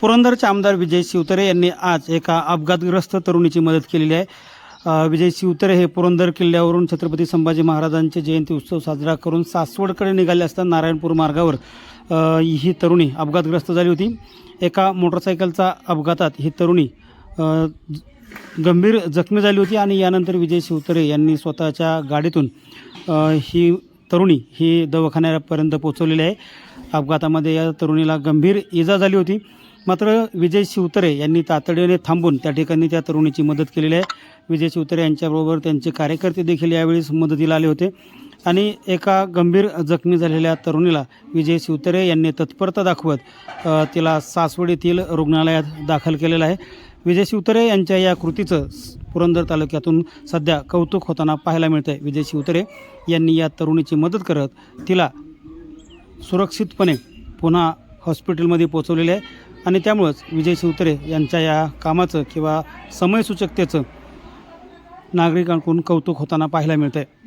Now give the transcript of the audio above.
पुरंदरचे आमदार विजय शिवतरे यांनी आज एका अपघातग्रस्त तरुणीची मदत केलेली आहे. विजय शिवतरे हे पुरंदर किल्ल्यावरून छत्रपती संभाजी महाराजांचे जयंती उत्सव साजरा करून सासवडकडे निघाले असता नारायणपूर मार्गावर ही तरुणी अपघातग्रस्त झाली होती. एका मोटरसायकलचा अपघातात ही तरुणी गंभीर जखमी झाली होती आणि यानंतर विजय शिवतरे यांनी स्वतःच्या गाडीतून ही तरुणी ही दवाखान्यापर्यंत पोहोचवलेली आहे. अपघातामध्ये या तरुणीला गंभीर इजा झाली होती. मात्र विजय शिवतरे यांनी तातडीने थांबून त्या ठिकाणी त्या तरुणीची मदत केलेली आहे. विजय शिवतरे यांच्याबरोबर त्यांचे कार्यकर्ते देखील यावेळेस मदतीला आले होते. आणि एका गंभीर जखमी झालेल्या तरुणीला विजय शिवतरे यांनी तत्परता दाखवत तिला सासवड येथील रुग्णालयात दाखल केलेलं आहे. विजय शिवतरे यांच्या या कृतीचं पुरंदर तालुक्यातून सध्या कौतुक होताना पाहायला मिळतं आहे विजय शिवतरे यांनी या तरुणीची मदत करत तिला सुरक्षितपणे पुन्हा हॉस्पिटलमध्ये पोचवलेले आहे. आणि त्यामुळंच विजय शिवतरे यांच्या या कामाचं किंवा समयसूचकतेचं नागरिकांकडून कौतुक होताना पाहायला मिळतं आहे